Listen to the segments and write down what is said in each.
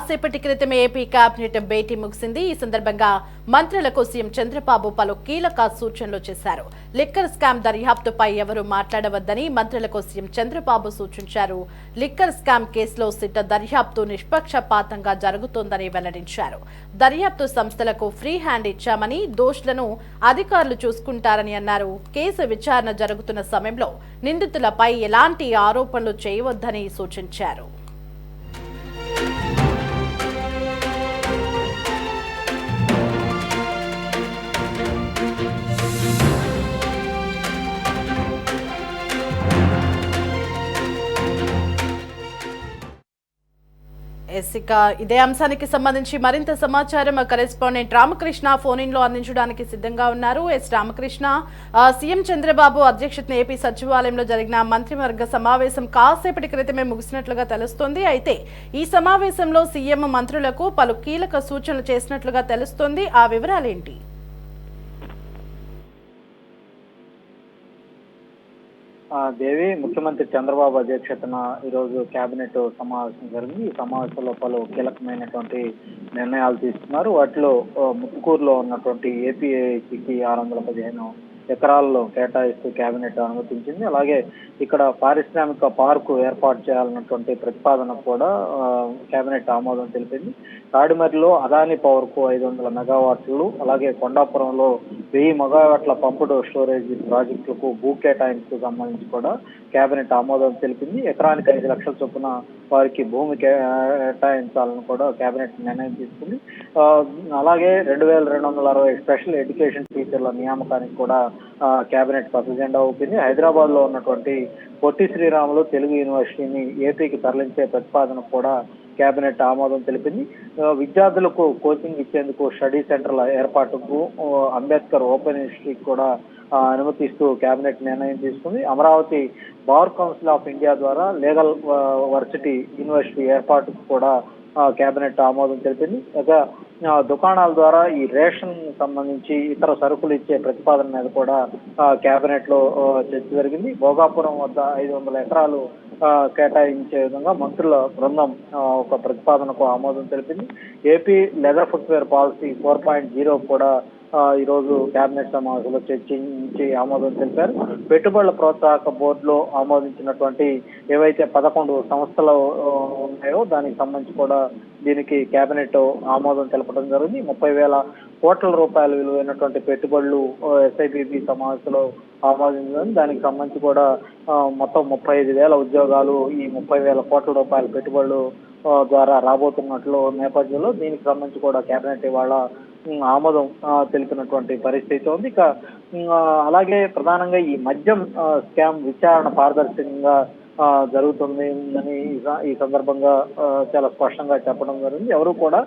కాసేపటి క్రితం AP cabinet భేటీ ముగిసింది. ఈ సందర్భంగా మంత్రులకు సీఎం చంద్రబాబు పలు కీలక సూచనలు చేశారు. లిక్కర్ స్కామ్ దర్యాప్తుపై ఎవరూ మాట్లాడవద్దని మంత్రులకు సీఎం చంద్రబాబు సూచించారు. లిక్కర్ స్కామ్ కేసులో సిట్ట దర్యాప్తు నిష్పక్షపాతంగా జరుగుతోందని వెల్లడించారు. దర్యాప్తు సంస్థలకు ఫ్రీ హ్యాండ్ ఇచ్చామని దోషులను అధికారులు చూసుకుంటారని అన్నారు. కేసు విచారణ జరుగుతున్న సమయంలో నిందితులపై ఎలాంటి ఆరోపణలు చేయవద్దని సూచించారు. ఎస్ ఇక ఇదే అంశానికి సంబంధించి మరింత సమాచారం కరెస్పాండెంట్ రామకృష్ణ ఫోన్ ఇన్లో అందించడానికి సిద్ధంగా ఉన్నారు. ఎస్ రామకృష్ణ సీఎం చంద్రబాబు అధ్యక్షతన ఏపీ సచివాలయంలో జరిగిన మంత్రివర్గ సమావేశం కాసేపటి క్రితమే ముగిసినట్లుగా తెలుస్తోంది. అయితే ఈ సమావేశంలో సీఎం మంత్రులకు పలు కీలక సూచనలు చేసినట్లుగా తెలుస్తోంది. ఆ వివరాలేంటి? దేవి ముఖ్యమంత్రి చంద్రబాబు అధ్యక్షతన ఈరోజు కేబినెట్ సమావేశం జరిగింది. ఈ సమావేశంలో పలు కీలకమైనటువంటి నిర్ణయాలు తీసుకున్నారు. వాటిలో ఆ, ముత్తుకూరులో ఉన్నటువంటి ఏపీఐసికి ఆరు వందల పదిహేను ఎకరాల్లో కేటాయిస్తూ కేబినెట్ అనుమతించింది. అలాగే ఇక్కడ పారిశ్రామిక పార్కు ఏర్పాటు చేయాలన్నటువంటి ప్రతిపాదన కూడా కేబినెట్ ఆమోదం తెలిపింది. తాడిమర్రిలో అదాని పవర్కు ఐదు వందల మెగావాట్లు అలాగే కొండాపురంలో వెయ్యి మెగావాట్ల పంపుడు స్టోరేజ్ ప్రాజెక్టులకు భూ కేటాయింపుకు సంబంధించి కూడా కేబినెట్ ఆమోదం తెలిపింది. ఎకరానికి ఐదు లక్షల చొప్పున వారికి భూమి కేటాయించాలని కూడా కేబినెట్ నిర్ణయం తీసుకుంది. అలాగే రెండు వేల రెండు వందల అరవై స్పెషల్ ఎడ్యుకేషన్ టీచర్ల నియామకానికి కూడా కేబినెట్ పసు జెండా ఊపింది. హైదరాబాద్లో ఉన్నటువంటి పొట్టి శ్రీరాములు తెలుగు యూనివర్సిటీని ఏపీకి తరలించే ప్రతిపాదన కూడా కేబినెట్ ఆమోదం తెలిపింది. విద్యార్థులకు కోచింగ్ ఇచ్చేందుకు స్టడీ సెంటర్ల ఏర్పాటుకు అంబేద్కర్ ఓపెన్ ఇన్స్టిట్యూట్ కూడా అనుమతిస్తూ కేబినెట్ నిర్ణయం తీసుకుంది. Amaravati bar council of India ద్వారా లీగల్ వర్సిటీ యూనివర్సిటీ ఏర్పాటుకు కూడా కేబినెట్ ఆమోదం తెలిపింది. ఇక దుకాణాల ద్వారా ఈ రేషన్ సంబంధించి ఇతర సరుకులు ఇచ్చే ప్రతిపాదన మీద కూడా కేబినెట్లో చర్చ జరిగింది. భోగాపురం వద్ద ఐదు వందల ఎకరాలు కేటాయించే విధంగా మంత్రుల బృందం ఒక ప్రతిపాదనకు ఆమోదం తెలిపింది. AP leather footwear policy four point zero కూడా ఈరోజు ఈ రోజు కేబినెట్ సమావేశంలో చర్చించి ఆమోదం తెలిపారు పెట్టుబడుల ప్రోత్సాహక బోర్డులో ఆమోదించినటువంటి ఏవైతే పదకొండు సంస్థలు ఉన్నాయో దానికి సంబంధించి కూడా దీనికి కేబినెట్ ఆమోదం తెలపడం జరిగింది. ముప్పై వేల కోట్ల రూపాయల విలువైనటువంటి పెట్టుబడులు ఎస్ఐబిబి సమావేశంలో ఆమోదించడం దానికి సంబంధించి కూడా మొత్తం ముప్పై ఐదు వేల ఉద్యోగాలు ఈ ముప్పై వేల కోట్ల రూపాయల పెట్టుబడులు ద్వారా రాబోతున్నట్లు నేపథ్యంలో దీనికి సంబంధించి కూడా కేబినెట్ ఇవాళ ఆమోదం తెలిపినటువంటి పరిస్థితి ఉంది. ఇక అలాగే ప్రధానంగా ఈ మద్యం స్కామ్ విచారణ పారదర్శకంగా జరుగుతుంది అని ఈ సందర్భంగా చాలా స్పష్టంగా చెప్పడం జరిగింది. ఎవరు కూడా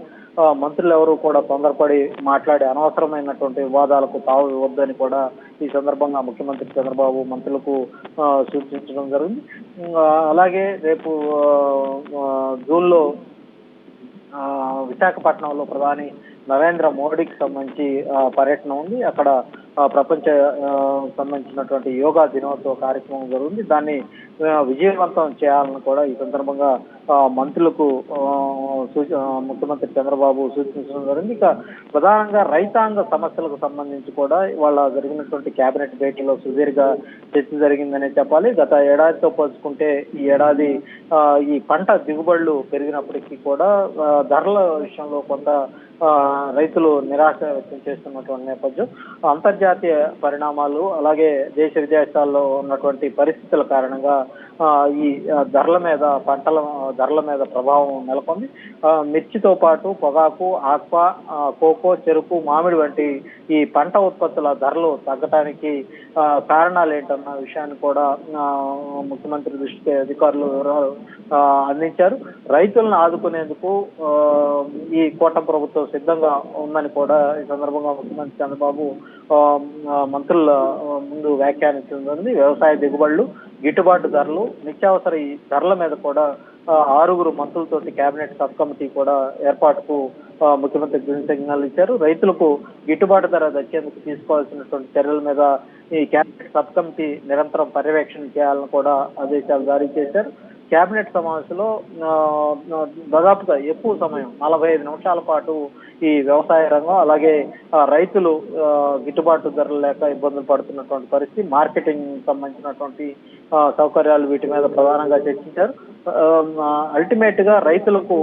మంత్రులు ఎవరు కూడా తొందరపడి మాట్లాడే అనవసరమైనటువంటి వివాదాలకు తావు ఇవ్వద్దని కూడా ఈ సందర్భంగా ముఖ్యమంత్రి చంద్రబాబు మంత్రులకు సూచించడం జరిగింది. అలాగే రేపు జూన్లో విశాఖపట్నంలో ప్రధాని నరేంద్ర మోడీకి సంబంధించి పర్యటన ఉంది. అక్కడ ప్రపంచ సంబంధించినటువంటి యోగా దినోత్సవ కార్యక్రమం జరుగుతుంది. దాన్ని విజయవంతం చేయాలని కూడా ఈ సందర్భంగా మంత్రులకు ముఖ్యమంత్రి చంద్రబాబు సూచించడం జరిగింది. ఇక ప్రధానంగా రైతాంగ సమస్యలకు సంబంధించి కూడా ఇవాళ జరిగినటువంటి కేబినెట్ భేటీలో సుదీర్ఘ చర్చ జరిగిందనే చెప్పాలి. గత ఏడాదితో పోల్చుకుంటే ఈ ఏడాది ఈ పంట దిగుబడులు పెరిగినప్పటికీ కూడా ధరల విషయంలో కొంత రైతులు నిరాశ వ్యక్తం చేస్తున్నటువంటి నేపథ్యం అంతర్జాతీయ పరిణామాలు అలాగే దేశ విదేశాల్లో ఉన్నటువంటి పరిస్థితుల కారణంగా ఈ ధరల మీద పంటల ధరల మీద ప్రభావం నెలకొంది. మిర్చితో పాటు పొగాకు ఆక్వా కోకో చెరుకు మామిడి వంటి ఈ పంట ఉత్పత్తుల ధరలు తగ్గటానికి కారణాలు ఏంటన్న విషయాన్ని కూడా ముఖ్యమంత్రి దృష్టికి అధికారులు వివరాలు అందించారు. రైతులను ఆదుకునేందుకు ఈ కూటమి ప్రభుత్వం సిద్ధంగా ఉందని కూడా ఈ సందర్భంగా ముఖ్యమంత్రి చంద్రబాబు మంత్రుల ముందు వ్యాఖ్యానించింది వ్యవసాయ దిగుబడులు గిట్టుబాటు ధరలు నిత్యావసర ఈ ధరల మీద కూడా ఆరుగురు మంత్రులతోటి కేబినెట్ సబ్ కమిటీ కూడా ఏర్పాటుకు ముఖ్యమంత్రి గ్రీన్ సిగ్నల్ ఇచ్చారు. రైతులకు గిట్టుబాటు ధర దక్కేందుకు తీసుకోవాల్సినటువంటి చర్యల మీద ఈ కేబినెట్ సబ్ కమిటీ నిరంతరం పర్యవేక్షణ చేయాలని కూడా ఆదేశాలు జారీ చేశారు. కేబినెట్ సమావేశంలో దాదాపుగా ఎక్కువ సమయం నలభై ఐదు నిమిషాల పాటు ఈ వ్యవసాయ రంగం అలాగే రైతులు గిట్టుబాటు ధరలు లేక ఇబ్బందులు పడుతున్నటువంటి పరిస్థితి మార్కెటింగ్ సంబంధించినటువంటి సౌకర్యాలు వీటి మీద ప్రధానంగా చర్చించారు. అల్టిమేట్గా రైతులకు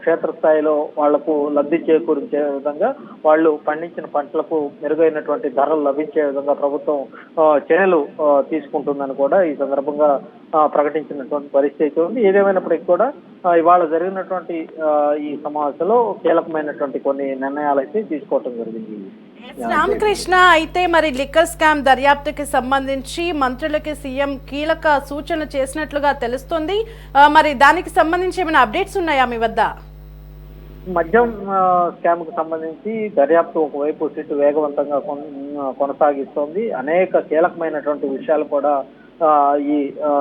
క్షేత్రస్థాయిలో వాళ్ళకు లబ్ధి చేకూరించే విధంగా వాళ్ళు పండించిన పంటలకు మెరుగైనటువంటి ధరలు లభించే విధంగా ప్రభుత్వం చర్యలు తీసుకుంటుందని కూడా ఈ సందర్భంగా ప్రకటించినటువంటి పరిస్థితి ఉంది. ఏదేమైనప్పటికీ కూడా ఇవాళ జరిగినటువంటి ఈ సమావేశంలో కీలకమైనటువంటి కొన్ని నిర్ణయాలు అయితే తీసుకోవటం జరిగింది. రామకృష్ణ అయితే మరి లిక్కర్ స్కామ్ దర్యాప్తుకి సంబంధించి మంత్రులకి సీఎం కీలక సూచన చేసినట్లుగా తెలుస్తుంది. మరి దానికి సంబంధించి ఏమైనా అప్డేట్స్ ఉన్నాయా మీ వద్ద? మద్యం స్కామ్కు సంబంధించి దర్యాప్తు ఒకవైపు సిట్ వేగవంతంగా కొనసాగిస్తోంది. అనేక కీలకమైనటువంటి విషయాలు కూడా ఈ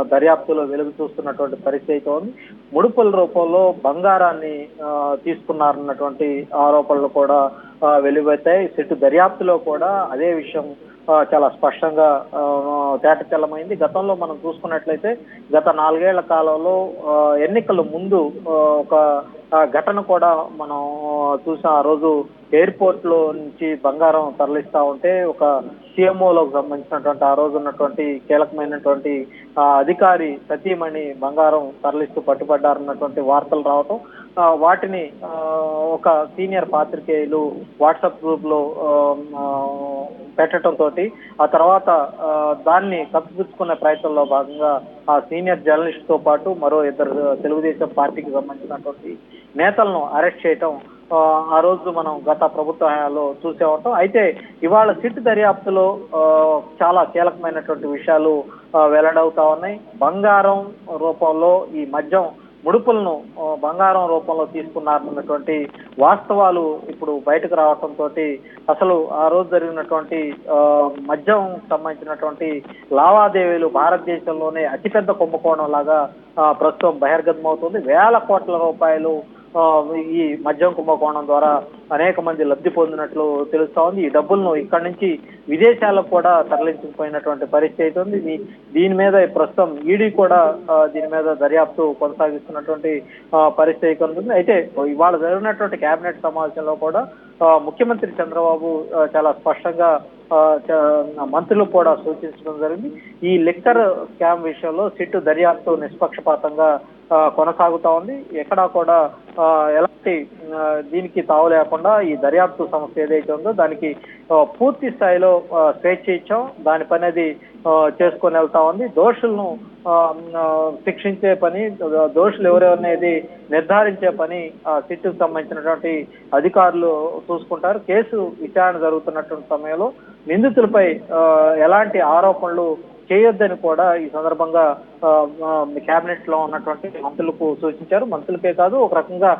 దర్యాప్తులో వెలుగు చూస్తున్నటువంటి పరిస్థితి అయితే ఉంది. ముడుపుల రూపంలో బంగారాన్ని ఆ, తీసుకున్నారన్నటువంటి ఆరోపణలు కూడా ఆ, వెలువెత్తాయి సిట్టు దర్యాప్తులో కూడా అదే విషయం చాలా స్పష్టంగా ఆ, తేటతెల్లమైంది. గతంలో మనం చూసుకున్నట్లయితే గత నాలుగేళ్ళ కాలంలో ఎన్నికల ముందు ఒక ఘటన కూడా మనం చూసాం ఆ రోజు ఎయిర్పోర్ట్లో నుంచి బంగారం తరలిస్తా ఉంటే ఒక సీఎంఓలకు సంబంధించినటువంటి ఆ రోజు ఉన్నటువంటి కీలకమైనటువంటి అధికారి సతీమణి బంగారం తరలిస్తూ పట్టుబడ్డారన్నటువంటి వార్తలు రావటం వాటిని ఒక సీనియర్ పాత్రికేయులు వాట్సాప్ గ్రూప్లో ఆ, ఆ, పెట్టడం తోటి ఆ తర్వాత దాన్ని కప్పిపుచ్చుకునే ప్రయత్నంలో భాగంగా ఆ సీనియర్ జర్నలిస్ట్తో పాటు మరో ఇద్దరు తెలుగుదేశం పార్టీకి సంబంధించినటువంటి నేతలను అరెస్ట్ చేయటం ఆ, రోజు మనం గత ప్రభుత్వ హయాంలో చూసే ఉంటాం. అయితే ఇవాళ సిట్ దర్యాప్తులో చాలా కీలకమైనటువంటి విషయాలు వెల్లడవుతా ఉన్నాయి. బంగారం రూపంలో ఈ మద్యం ముడుపులను బంగారం రూపంలో తీసుకున్నారన్నటువంటి వాస్తవాలు ఇప్పుడు బయటకు రావటంతో అసలు ఆ రోజు జరిగినటువంటి మద్యం సంబంధించినటువంటి లావాదేవీలు భారతదేశంలోనే అతిపెద్ద కుంభకోణం లాగా ప్రస్తుతం బహిర్గతమవుతుంది. వేల కోట్ల రూపాయలు ఈ మద్యం కుంభకోణం ద్వారా అనేక మంది లబ్ధి పొందినట్లు తెలుస్తా ఉంది. ఈ డబ్బులను ఇక్కడి నుంచి విదేశాలకు కూడా తరలించిపోయినటువంటి పరిస్థితి అయితే ఉంది. దీని మీద ప్రస్తుతం ఈడీ కూడా దీని మీద దర్యాప్తు కొనసాగిస్తున్నటువంటి పరిస్థితి కనుక అయితే ఇవాళ జరిగినటువంటి కేబినెట్ సమావేశంలో కూడా ముఖ్యమంత్రి చంద్రబాబు చాలా స్పష్టంగా మంత్రులు కూడా సూచించడం జరిగింది. ఈ లిక్కర్ స్కామ్ విషయంలో సిట్టు దర్యాప్తు నిష్పక్షపాతంగా కొనసాగుతా ఉంది. ఎక్కడా కూడా ఎలాంటి దీనికి తావు లేకుండా ఈ దర్యాప్తు సంస్థ ఏదైతే ఉందో దానికి పూర్తి స్థాయిలో స్వేచ్ఛ ఇచ్చాం. దాని పని అది చేసుకొని వెళ్తా ఉంది. దోషులను ఆ, శిక్షించే పని దోషులు ఎవరెవరనేది నిర్ధారించే పని ఆ సిట్టుకు సంబంధించినటువంటి అధికారులు చూసుకుంటారు. కేసు విచారణ జరుగుతున్నటువంటి సమయంలో నిందితులపై ఆ, ఎలాంటి ఆరోపణలు చేయొద్దని కూడా ఈ సందర్భంగా కేబినెట్లో ఉన్నటువంటి మంత్రులకు సూచించారు. మంత్రులకే కాదు ఒక రకంగా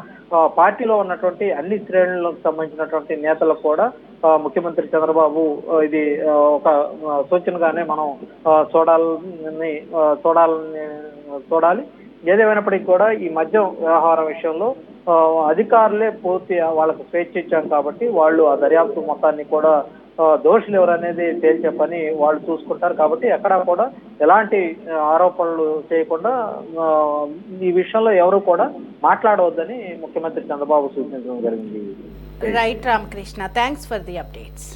పార్టీలో ఉన్నటువంటి అన్ని శ్రేణులకు సంబంధించినటువంటి నేతలకు కూడా ముఖ్యమంత్రి చంద్రబాబు ఇది ఒక సూచనగానే మనం చూడాలని చూడాలని చూడాలి. ఏదేమైనప్పటికీ కూడా ఈ మద్యం వ్యవహారం విషయంలో అధికారులే పూర్తి వాళ్ళకు స్వేచ్ఛ ఇచ్చాం కాబట్టి వాళ్ళు ఆ దర్యాప్తు మొత్తాన్ని కూడా దోషులు ఎవరనేది తేల్చే పని వాళ్ళు చూసుకుంటారు. కాబట్టి ఎక్కడా కూడా ఎలాంటి ఆరోపణలు చేయకుండా ఈ విషయంలో ఎవరు కూడా మాట్లాడవద్దని ముఖ్యమంత్రి చంద్రబాబు సూచించడం జరిగింది. Right Ramakrishna thanks for the updates